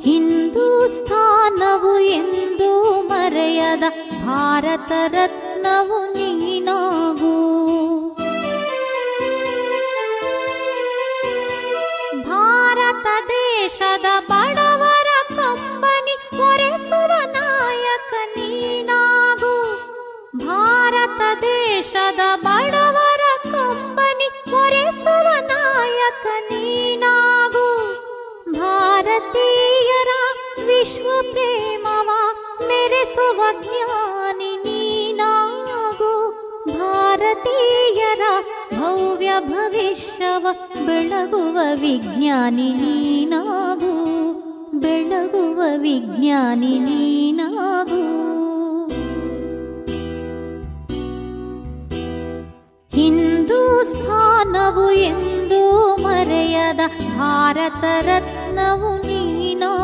ಹಿಂದೂಸ್ಥಾನವು ಎಂದು ಮರೆಯದ ಭಾರತ ರತ್ನವು ನೀನಾಗು. ಭಾರತ ದೇಶದ ಬಡವರ ಕಂಬನಿ ಒರೆಸುವ ನಾಯಕ ನೀನಾಗು. ಭಾರತ ದೇಶದ ಬಡವರ ಕಂಬನಿ ಒರೆಸುವ ನಾಯಕ ನೀನಾಗು. ಭಾರತೀಯರ ವಿಶ್ವ ಪ್ರೇಮವ ಮೆರೆಸುವ ಜ್ಞಾನಿ ನೀನಾಗು. ಭಾರತೀಯರ ಭವ್ಯ ಭವಿಷ್ಯವ, ಬೆಳಗುವ ವಿಜ್ಞಾನಿ ನೀನಾಗು. ಬೆಳಗುವ ವಿಜ್ಞಾನಿ ನೀನಾಗು. ಹಿಂದೂಸ್ಥಾನವು ಎಂದೂ ಮರೆಯದ ಭಾರತ ರತ್ನವು